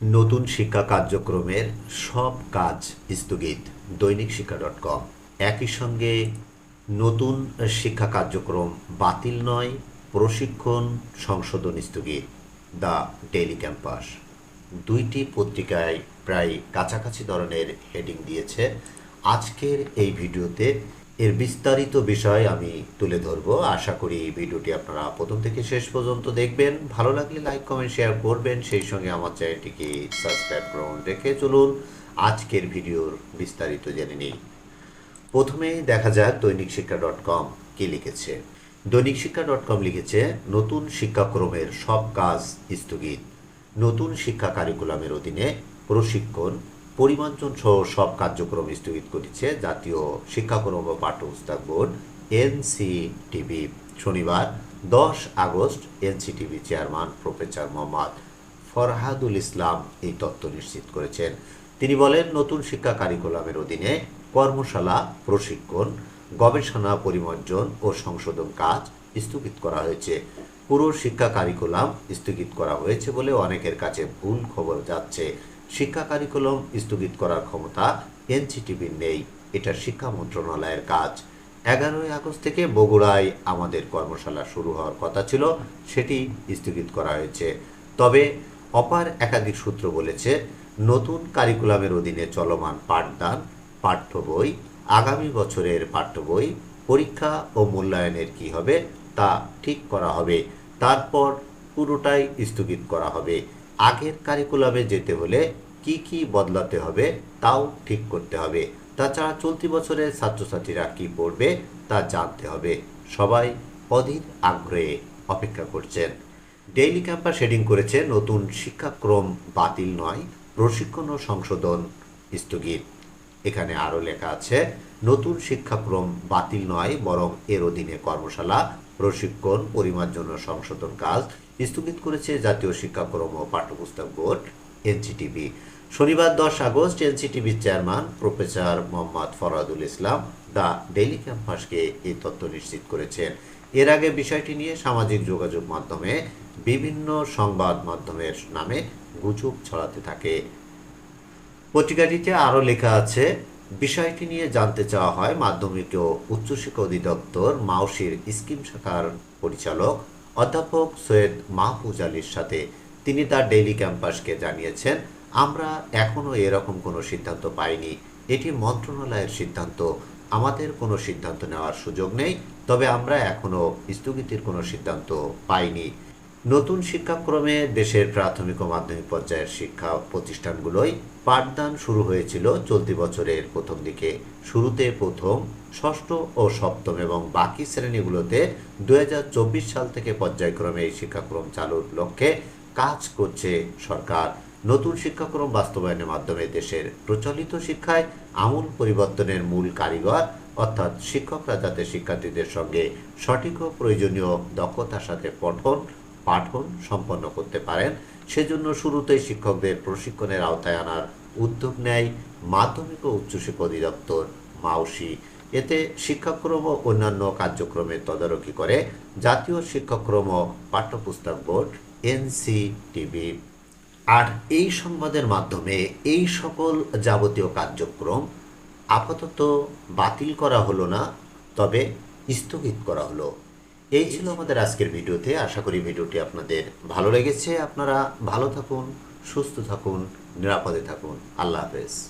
নতুন শিক্ষা কার্যক্রমের সব কাজ স্থগিত। দৈনিক শিক্ষা ডট কম। একই সঙ্গে নতুন শিক্ষা কার্যক্রম বাতিল নয়, প্রশিক্ষণ সংশোধন স্থগিত। The daily campus. দুইটি পত্রিকায় প্রায় কাছাকাছি ধরনের হেডিং দিয়েছে। আজকের এই ভিডিওতে এর বিস্তারিত বিষয় আমি তুলে ধরবো। আশা করি এই ভিডিওটি আপনারা প্রথম থেকে শেষ পর্যন্ত দেখবেন। ভালো লাগলে লাইক, কমেন্ট, শেয়ার করবেন। সেই সঙ্গে আমার চ্যানেলটিকে সাবস্ক্রাইব করুন। রেখে চলুন আজকের ভিডিওর বিস্তারিত জেনে নিই। প্রথমে দেখা যাক দৈনিক শিক্ষা ডট কম কি লিখেছে। দৈনিক শিক্ষা ডট কম লিখেছে, নতুন শিক্ষাক্রমের সব কাজ স্থগিত। নতুন শিক্ষা কারিকুলামের অধীনে প্রশিক্ষণ পরিমার্জন সহ সব কার্যক্রম স্থগিত করেছে জাতীয় শিক্ষাক্রম ও পাঠ্যপুস্তক বোর্ড, এনসিটিভি। শনিবার, দশ August, NCTB chairman professor Mohammad Farhadul Islam এই তথ্য নিশ্চিত করেছেন। তিনি বলেন, নতুন শিক্ষা কারিকুলামের অধীনে কর্মশালা, প্রশিক্ষণ, গবেষণা পরিমার্জন ও সংশোধন কাজ স্থগিত করা হয়েছে। পুরো শিক্ষা কারিকুলাম স্থগিত করা হয়েছে বলে অনেকের কাছে ভুল খবর যাচ্ছে। শিক্ষা কারিকুলাম স্থগিত করার ক্ষমতা এনসিটিভির নেই। এটা শিক্ষা মন্ত্রণালয়ের কাজ। এগারোই আগস্ট থেকে বগুড়ায় আমাদের কর্মশালা শুরু হওয়ার কথা ছিল, সেটি স্থগিত করা হয়েছে। তবে অপার একাধিক সূত্র বলেছে, নতুন কারিকুলামের অধীনে চলমান পাঠদান, পাঠ্য বই, আগামী বছরের পাঠ্য বই, পরীক্ষা ও মূল্যায়নের কি হবে তা ঠিক করা হবে। তারপর পুরোটাই স্থগিত করা হবে। আগের কারিকুলামে যেতে হলে কি কি বদলাতে হবে তাও ঠিক করতে হবে। তাছাড়া চলতি বছরের ছাত্রছাত্রীরা কি পড়বে তা জানতে হবে। সবাই অধীর আগ্রহে অপেক্ষা করছেন। ডেইলি ক্যাম্পাস শেডিং করেছে নতুন শিক্ষাক্রম বাতিল নয়, প্রশিক্ষণ ও সংশোধন স্থগিত। এখানে আরও লেখা আছে, নতুন শিক্ষাক্রম বাতিল নয়, বরং এর অধীনে কর্মশালা, প্রশিক্ষণ, পরিমার্জন ও সংশোধন কাজ স্থগিত করেছে জাতীয় শিক্ষাক্রম ও পাঠ্যপুস্তক বোর্ড এনসিটিভি শনিবার দশ August এনসিটিভির chairman professor Mohammad Farhadul Islam the daily ক্যাম্পাসকে এই তথ্য নিশ্চিত করেছেন। এর আগে বিষয়টি নিয়ে সামাজিক যোগাযোগ মাধ্যমে বিভিন্ন সংবাদ মাধ্যমের নামে গুজব ছড়াতে থাকে। পত্রিকাটিতে আরও লেখা আছে, বিষয়টি নিয়ে জানতে চাওয়া হয় মাধ্যমিক ও উচ্চশিক্ষা অধিদপ্তর মাউসির স্কিম শাখার পরিচালক অধ্যাপক সৈয়দ মাহফুজ আলীর সাথে। তিনি তার ডেইলি ক্যাম্পাসকে জানিয়েছেন, আমরা এখনও এরকম কোনো সিদ্ধান্ত পাইনি। এটি মন্ত্রণালয়ের সিদ্ধান্ত। আমাদের কোনো সিদ্ধান্ত নেওয়ার সুযোগ নেই, তবে আমরা এখনও স্থগিতের কোনো সিদ্ধান্ত পাইনি। নতুন শিক্ষাক্রমে দেশের প্রাথমিক ও মাধ্যমিক পর্যায়ের শিক্ষা প্রতিষ্ঠানগুলোয় পাঠদান শুরু হয়েছিল চলতি বছরের প্রথম দিকে। শুরুতে প্রথম, ষষ্ঠ ও সপ্তম এবং বাকি শ্রেণীগুলোতে দু সাল থেকে পর্যায়ক্রমে এই শিক্ষাক্রম চালুর লক্ষ্যে কাজ করছে সরকার। নতুন শিক্ষাক্রম বাস্তবায়নের মাধ্যমে দেশের প্রচলিত শিক্ষায় আমূল পরিবর্তনের মূল কারিগর, অর্থাৎ শিক্ষকরা যাতে শিক্ষার্থীদের সঙ্গে সঠিক ও প্রয়োজনীয় দক্ষতার সাথে পঠন পাঠন সম্পন্ন করতে পারেন। সেজন্য শুরুতেই শিক্ষকদের প্রশিক্ষণের আওতায় আনার উদ্যোগ নেয় মাধ্যমিক ও উচ্চশিক্ষা অধিদপ্তর মাউসি। এতে শিক্ষাক্রম ও অন্যান্য কার্যক্রমের তদারকি করে জাতীয় শিক্ষাক্রম পাঠ্যপুস্তক বোর্ড এনসিটিভি। আর এই সংবাদের মাধ্যমে এই সকল যাবতীয় কার্যক্রম আপাতত বাতিল করা হলো না, তবে স্থগিত করা হলো। এই ছিল আমাদের আজকের ভিডিওতে। আশা করি ভিডিওটি আপনাদের ভালো লেগেছে। আপনারা ভালো থাকুন, সুস্থ থাকুন, নিরাপদে থাকুন। আল্লাহ হাফেজ।